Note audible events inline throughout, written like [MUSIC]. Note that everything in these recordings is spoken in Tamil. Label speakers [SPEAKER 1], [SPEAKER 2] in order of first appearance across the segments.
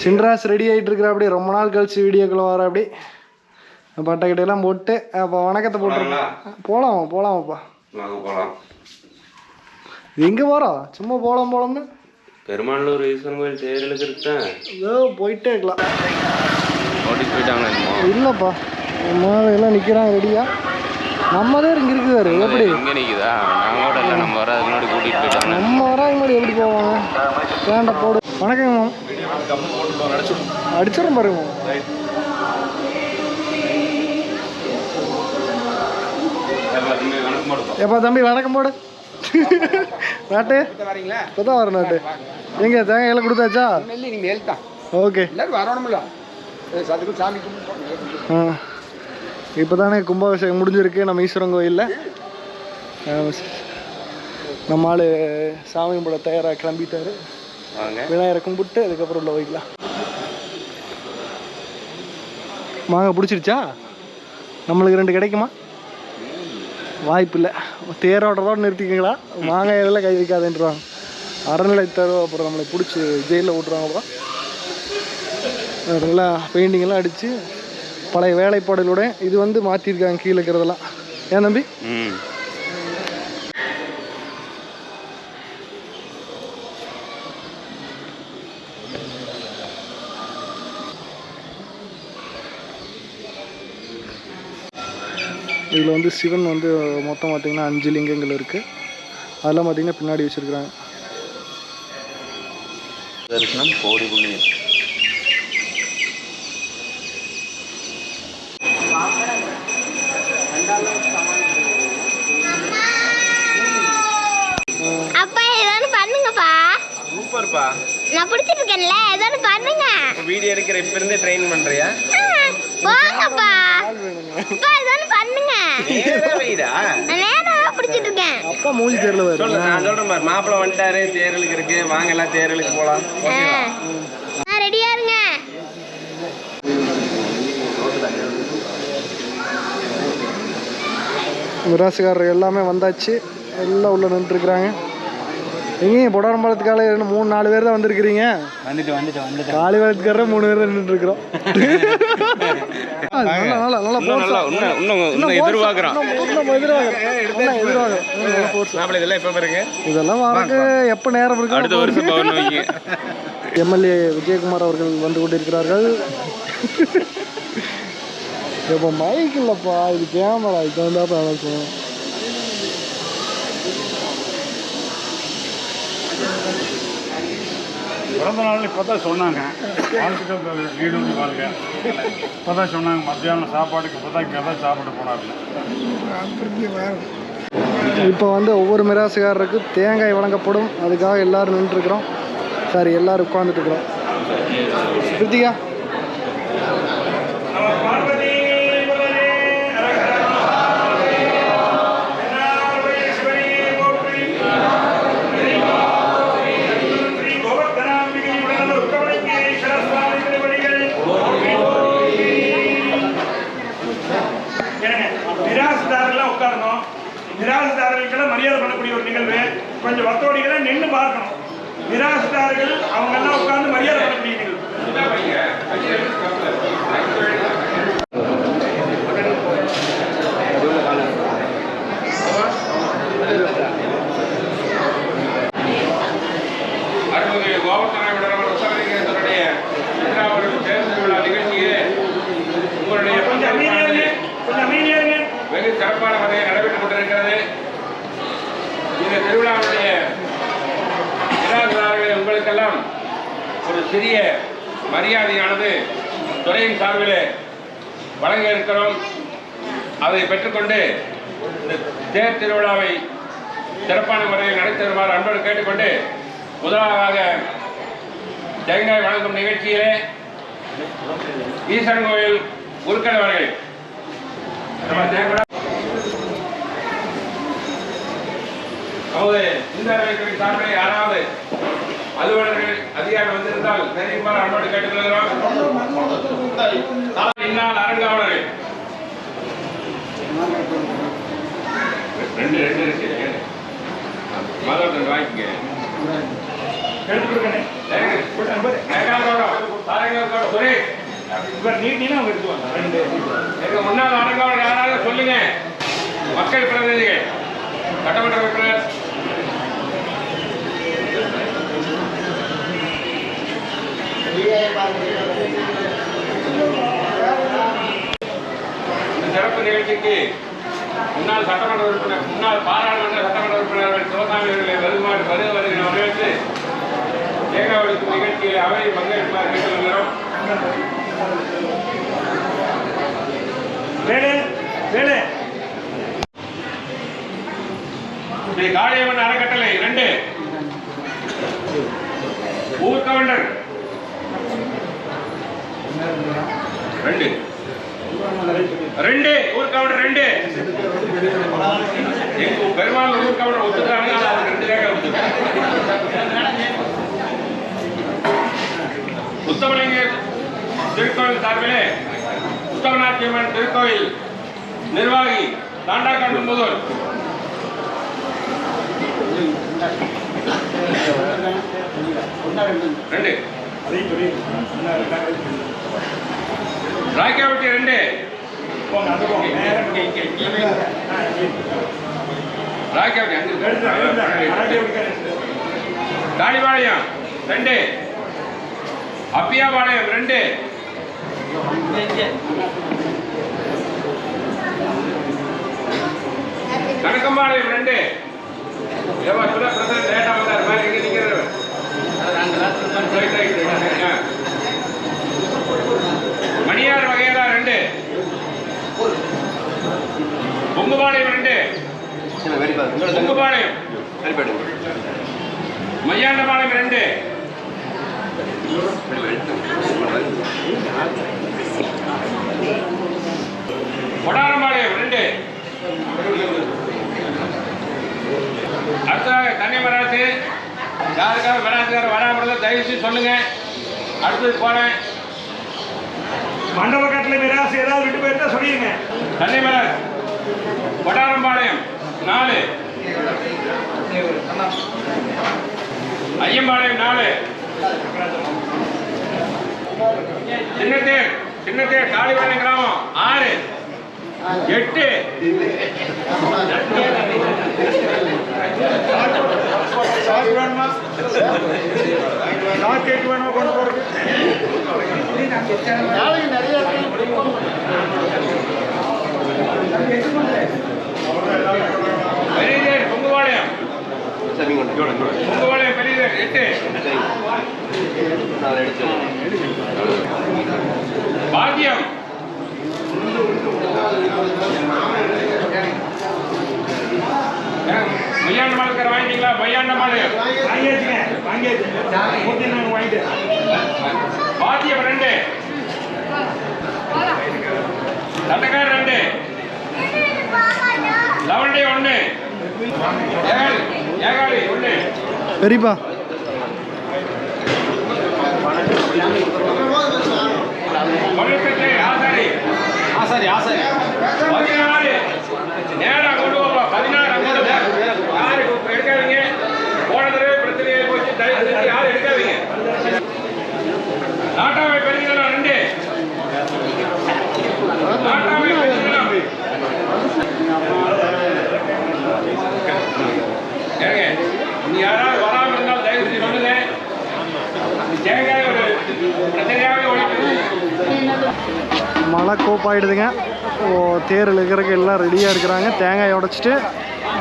[SPEAKER 1] சின்ராஸ் ரெடி ஆகிட்டு இருக்கிற அப்படி. ரொம்ப நாள் கழிச்சு வீடியோக்குள்ள வர அப்படி. பட்டை கிட்டையெல்லாம் போட்டு அப்போ வணக்கத்தை போட்டுருக்கோம். போகலாம் போகலாமாப்பா
[SPEAKER 2] போகலாம்
[SPEAKER 1] எங்கே போகிறோம் சும்மா போகலாம் போகலாம்னு
[SPEAKER 2] பெருமாளூர் ஈஸ்வரன் கோயில் தேர் இழுக்கிறதுதான்
[SPEAKER 1] ஏதோ போயிட்டே இருக்கலாம்.
[SPEAKER 2] ஓட்டிட்டு போயிட்டாங்க
[SPEAKER 1] இல்லைப்பா. மாலை எல்லாம் நிற்கிறாங்க ரெடியா நம்ம தான் இங்கே இருக்குதாரு எப்படி?
[SPEAKER 2] இங்கே நிற்குதா நாங்கள் நம்ம வர முன்னாடி கூட்டிகிட்டு போயிட்டாங்க.
[SPEAKER 1] நம்ம வராங்க முன்னாடி எப்படி போவாங்க? வேண்டாம் போடு. வணக்கங்க மாம் அடிச்சிடும் பாருங்க. மாம். ஏப்பா தம்பி வணக்கம் போடு. நாட்டு. இப்போ தான் வரும் நாட்டு. எங்க தேங்காய் எல்லாம் கொடுத்தாச்சா? ஓகே.
[SPEAKER 3] வரணும்ல. சாமி
[SPEAKER 1] ஆ. இப்போ தானே கும்பாபிஷேகம் முடிஞ்சிருக்கு. நம்ம ஈஸ்வரன் கோயிலில். நம்ம ஆள் சாமி கும்பிட தயாராக கிளம்பிட்டாரு.
[SPEAKER 2] வாங்க.
[SPEAKER 1] விநாயகரை கும்பிட்டு அதுக்கப்புறம் உள்ள வைக்கலாம். மாங்காய் பிடிச்சிருச்சா? நம்மளுக்கு ரெண்டு கிடைக்குமா? வாய்ப்பு இல்லை தேரோட்டத்தோடு நிறுத்திக்கங்களா? மாங்காய் எல்லாம் கை வைக்காதுன்றாங்க. அறநிலையத்தரோ அப்புறம் நம்மளை பிடிச்சி ஜெயிலில் விட்ருவாங்க அப்புறம். நல்லா பெயிண்டிங் எல்லாம் அடித்து பழைய வேலைப்பாடுகளோட இது வந்து மாற்றிருக்காங்க கீழே இருக்கிறதெல்லாம். ஏன் தம்பி? இதில் வந்து சிவன் வந்து மொத்தம் பார்த்திங்கன்னா அஞ்சு லிங்கங்கள் இருக்குது அதெல்லாம் பார்த்திங்கன்னா பின்னாடி வச்சுருக்குறாங்க.
[SPEAKER 2] தரிசனம் கோடி புண்ணியம்.
[SPEAKER 4] அப்பா ஏதாவது பண்ணுங்கப்பா.
[SPEAKER 2] சூப்பர்ப்பா
[SPEAKER 4] நான் பிடிச்சிட்டு இருக்கேன்ல ஏதாவது பண்ணுங்க.
[SPEAKER 2] வீடியோ எடுக்கிற இப்ப இருந்தே ட்ரெயின் பண்றியா?
[SPEAKER 4] போங்கப்பா அப்பா ஏதாவது பண்ணுங்க.
[SPEAKER 2] வைடா.
[SPEAKER 4] நான் நேரம் பிடிச்சிட்டு இருக்கேன்
[SPEAKER 1] அப்பா மூஞ்சி தெரியல வேறு
[SPEAKER 2] சொல்லு நான் சொல்றேன் பாரு. மாப்பிள்ளை வந்துட்டாரு தேரலுக்கு இருக்கு. வாங்க எல்லாம் தேரலுக்கு போலாம்.
[SPEAKER 4] நான் ரெடியா இருங்க.
[SPEAKER 1] மிராசுக்காரர் எல்லாமே வந்தாச்சு. எல்லாம் உள்ள நின்றுருக்குறாங்க. எங்கேயும் புடரம்பாளத்துக்கால இன்னும் மூணு நாலு பேர் தான் வந்திருக்கிறீங்க.
[SPEAKER 3] வந்துட்டு வந்துட்டு வந்துட்டு
[SPEAKER 1] காலி வளத்துக்காரர் மூணு பேர் தான் நின்றுருக்குறோம் நல்லா நல்லா நல்லா
[SPEAKER 2] இன்னும் நல்லா இன்னும் இன்னும் இன்னும் எதிர்பார்க்குறோம். மாப்பிள்ளை இதெல்லாம் எப்போ பாருங்க
[SPEAKER 1] இதெல்லாம் வரக்கு எப்போ நேரம்
[SPEAKER 2] அடுத்த
[SPEAKER 1] இருக்கு எம்எல்ஏ விஜயகுமார் அவர்கள் வந்து கொண்டிருக்கிறார்கள். [LAUGHS] இப்போ மைக் இல்லைப்பா இது கேமரா இது வந்தாப்பா நடக்கும்.
[SPEAKER 5] பிறந்த நாள் இப்போ தான் சொன்னாங்க. வாழ்த்துக்கள் நீடூடி வாழ்க. இப்போ தான் சொன்னாங்க. மத்தியானம் சாப்பாடுக்கு இப்போ தான் இங்கே தான் சாப்பிட போனாருன்னு
[SPEAKER 1] இப்போ வந்து ஒவ்வொரு மிராசுகாரருக்கு தேங்காய் வழங்கப்படும். அதுக்காக எல்லாரும் நின்றுருக்குறோம். சாரி எல்லோரும் உட்காந்துட்டு இருக்கிறோம். கிருத்திகா
[SPEAKER 6] வருமாறு அன்போடு கேட்டுக்கொண்டு முதலாவதாக தேங்காய் வழங்கும் நிகழ்ச்சியிலே ஈசன் கோயில் குருக்கள் அவர்கள். இந்த சார்பில் யாராவது அலுவலர்கள் அதிகாரி வந்திருந்தால் தெரியுமாறு அன்போடு கேட்டுக்கொள்கிறோம். இந்நாள் அரங்காவலர்கள் ரெண்டு ரெண்டு ரெண்டு. வாங்கிக்க முன்னாள் அடங்காவலர் யாராவது சொல்லுங்க. மக்கள் பிரதிநிதிகள். சட்டமன்ற உறுப்பினர். சிறப்பு நிகழ்ச்சிக்கு முன்னாள் சட்டமன்ற உறுப்பினர் முன்னாள் பாராளுமன்ற சட்டமன்ற உறுப்பினர்கள் சிவசாமி அவர்களை வருமாறு வருக வருகிற வரவேற்று ஒழிக்கும் நிகழ்ச்சியில் அவரை பங்கேற்குமாறு கேட்டுக்கொள்கிறோம்.
[SPEAKER 5] வேலு வேலு
[SPEAKER 6] ஸ்ரீ காளியம்மன் அறக்கட்டளை ரெண்டு. ரெண்டு ஊர் ஊர்கவண்டர் ரெண்டு. எங்க பெருமாள் ஊர் ஊர்கவண்டர் ஒத்துக்கிறாங்க. ஆனா அதுக்கு ரெண்டு வேக ஒத்துக்கிறாங்க. உத்தமலிங்க திருக்கோவில் சார்பிலே உத்தமநாச்சியம்மன் திருக்கோவில் நிர்வாகி தாண்டா காட்டும் முதல் ரெண்டு. ராக்கியாவட்டி ரெண்டு. தாலிபாளையம் ரெண்டு. அப்பியாபாளையம் ரெண்டு. கணக்கம்பாளையம் ரெண்டு. ஏவா சொல்ல பிரசிடண்ட் லேட்டா வந்தார் மாதிரி எங்க நிக்கிறாரு ரைட், ரைட், ரைட். ஆ. மணியார் வகையரா ரெண்டு பொங்குபாளையம் ரெண்டு. பொங்குபாளையம் மையாண்டபாளையம் ரெண்டு. கொடாரம்பாளையம் ரெண்டு. அடுத்ததாக தண்ணி மராசு யாருக்காக மராசுக்கார வராமல் தயவு செய்து சொல்லுங்க. அடுத்தது போறேன்.
[SPEAKER 5] மண்டப கட்டில மிராசு ஏதாவது விட்டு போயிருந்தா சொல்லிடுங்க.
[SPEAKER 6] தண்ணி மராஸ் வடாரம்பாளையம் நாலு. ஐயம்பாளையம் நாலு. சின்னத்தேர் சின்னத்தேர் தாலிபாளையம் கிராமம் ஆறு. எட்டு.
[SPEAKER 5] சாக்கு
[SPEAKER 6] நிறைய பாக்கியம். மையாண்ட மாலுக்கார வாங்கிட்டீங்களா? பையாண்ட மாலு
[SPEAKER 5] வாங்கியாச்சுங்க வாங்கியாச்சு. வாங்கிட்டு
[SPEAKER 1] பெரியப்பா.
[SPEAKER 6] தொழிற்கட்சி ஆசாரி
[SPEAKER 3] ஆசாரி.
[SPEAKER 6] பதினாறு நேரா கொண்டு போப்பா பதினாறு அங்கே யாரு எடுக்காதீங்க போன தடவை பிரச்சனையை போச்சு தயவு செஞ்சு யாரும் எடுக்காதீங்க ஏங்க யாராவது வராமல் இருந்தால் தயவு சொல்லுங்க. தேங்காய் ஒரு பிரச்சனையாகவே
[SPEAKER 1] மழை கோப்பாயிடுதுங்க ஓ தேர் இழுக்கிறதுக்கு எல்லாம் ரெடியாக இருக்கிறாங்க. தேங்காய் உடச்சிட்டு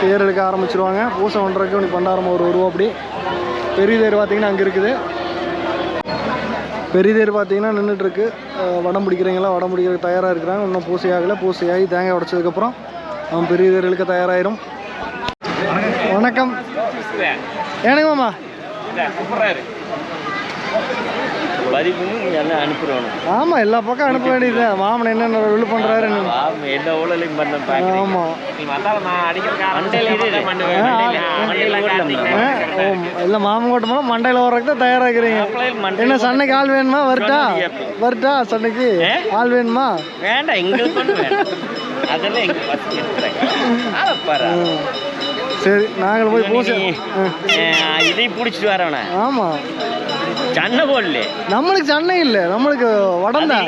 [SPEAKER 1] தேர் இழுக்க ஆரம்பிச்சிருவாங்க. பூசை ஒன்றரைக்கு உனக்கு பண்டாரம் ஒரு ரூபா அப்படி. பெரிய தேர் பார்த்தீங்கன்னா அங்கே இருக்குது. பெரிய தேர் பார்த்தீங்கன்னா நின்றுட்டுருக்கு வடம் பிடிக்கிறவங்களாம் வடம் பிடிக்கிறதுக்கு தயாராக இருக்கிறாங்க. இன்னும் பூசையாகலை ஆகலை. பூசையாகி தேங்காய் உடச்சதுக்கப்புறம் அவன் பெரிய தேர் இழுக்க தயாராயிரும். வணக்கம். ஏனுங்க மாமா? ஆமாம் எல்லா பக்கம் அனுப்ப வேண்டியது மாமன் என்னென்ன விழு
[SPEAKER 7] ஊழலையும் பண்ண மண்டையில் இது
[SPEAKER 1] இல்லை மாமன் கூட்டம் போனால் மண்டையில் வர்றதுக்கு தான் தயாராகிறீங்க. என்ன சண்டைக்கு ஆள் வேணுமா? வரட்டா? வரட்டா சண்டைக்கு? ஆள் வேணுமா?
[SPEAKER 7] வேண்டாம் எங்களுக்கு ஒன்றும் வேண்டாம். அதெல்லாம் எங்க
[SPEAKER 1] சரி நாங்கள் போய் பூசை
[SPEAKER 7] இதை பிடிச்சிட்டு வரவன
[SPEAKER 1] ஆமாம்
[SPEAKER 7] சண்டை போடல.
[SPEAKER 1] நம்மளுக்கு சண்டை இல்லை நம்மளுக்கு உடம்பு தான்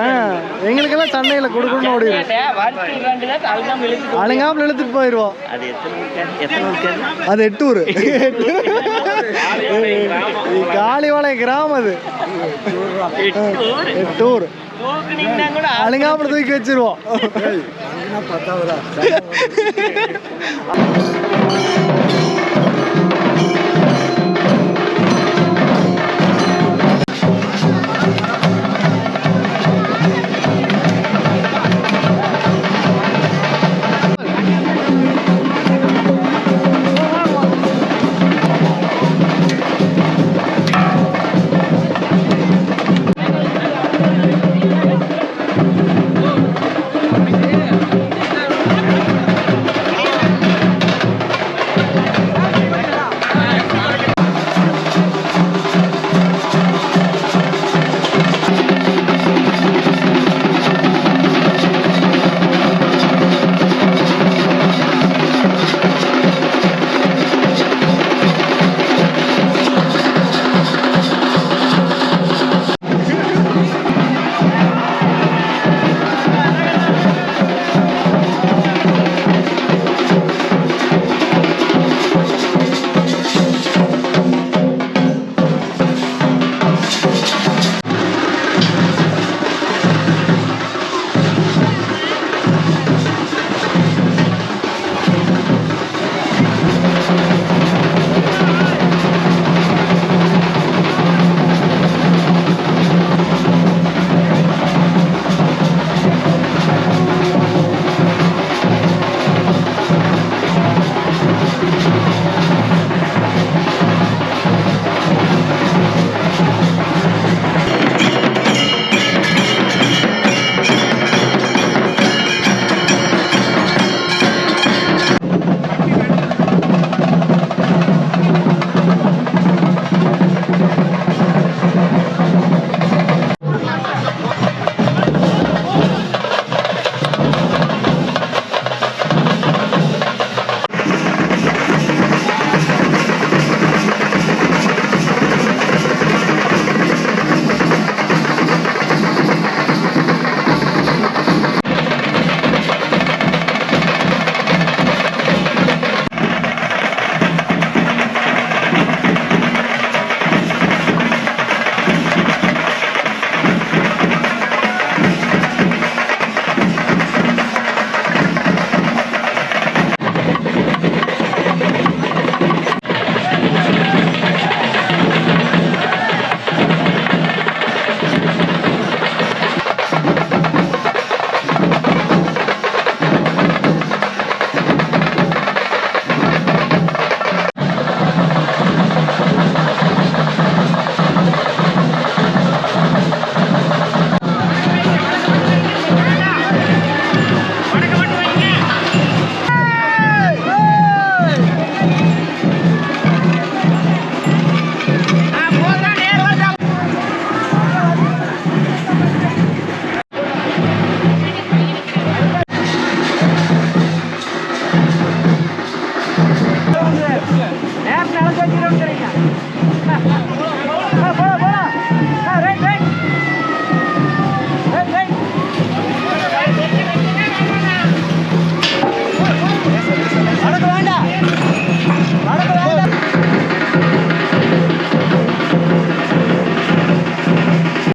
[SPEAKER 1] ஆ, எங்களுக்கெல்லாம் சண்டையில் கொடுக்கணும்னு ஓடி அழுங்காமல் இழுத்துட்டு போயிடுவோம்.
[SPEAKER 7] அது
[SPEAKER 1] எட்டூர். காளிவாளைய கிராமம். அது. எட்டூர்? அழுங்காமல் தூக்கி வச்சிருவோம். una patada. [LAUGHS]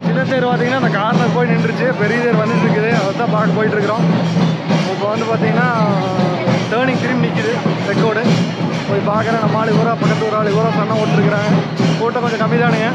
[SPEAKER 1] சின்ன தேர் பார்த்தீங்கன்னா அந்த கார்னர் போய் நின்றுச்சு. பெரிய தேர் வந்துட்டு இருக்குது அதை தான் பார்க்க போயிட்டு இருக்கிறோம் இப்போ வந்து பார்த்தீங்கன்னா டேர்னிங் திரும்பி நிற்கிது ரெக்கோர்டு போய் பார்க்குறேன். நம்ம ஆளு ஊரா பக்கத்து ஒரு ஆள் ஊரா சண்டை ஓட்டுருக்குறாங்க கூட்டம் கொஞ்சம் கம்மி தானுங்க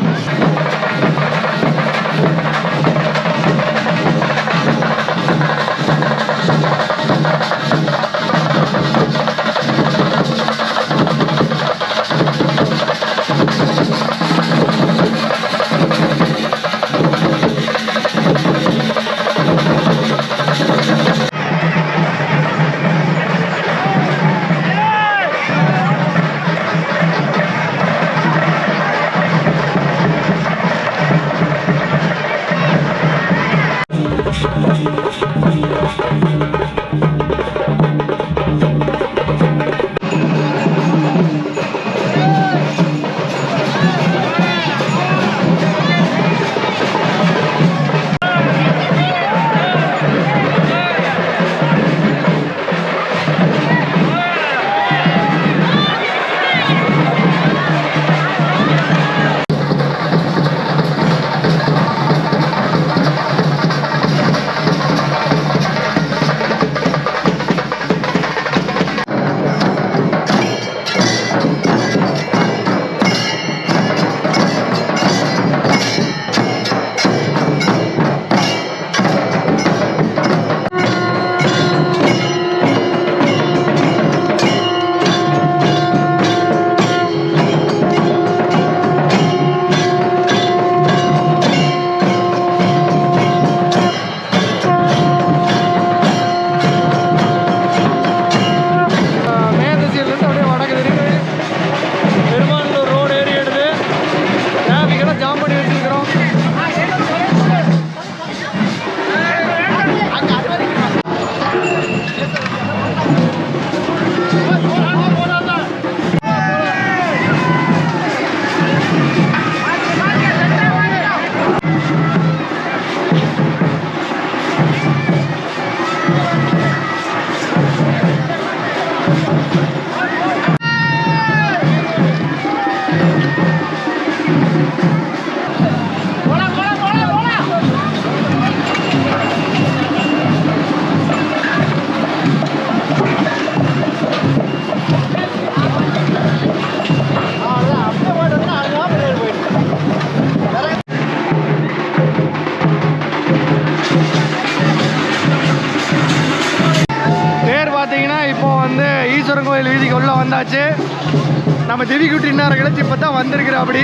[SPEAKER 1] அப்படி.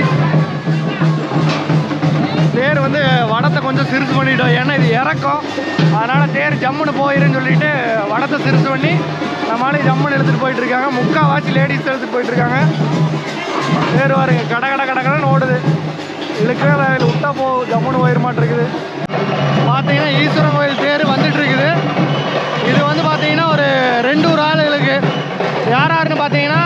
[SPEAKER 1] தேர் வந்து வடத்தை கொஞ்சம் சிறுசு பண்ணிட்டோம். ஏன்னா இது இறக்கம். அதனால் தேர் ஜம்முன்னு போயிருன்னு சொல்லிட்டு வடத்தை சிறுசு பண்ணி நம்மளால ஜம்முன்னு எடுத்துகிட்டு போயிட்டு இருக்காங்க. முக்கால்வாசி லேடிஸ் எடுத்துகிட்டு போயிட்டு இருக்காங்க. தேர் பாருங்க கட கட கட கடன்னு ஓடுது. இழுக்கவே இதில் விட்டா போ ஜம்முன்னு போயிட மாட்டிருக்குது பார்த்தீங்கன்னா ஈஸ்வரன் கோயில் தேர் வந்துட்டு இருக்குது. இது வந்து பார்த்தீங்கன்னா ஒரு ரெண்டு ஒரு ஆளுகளுக்கு. யார் யாருன்னு பார்த்தீங்கன்னா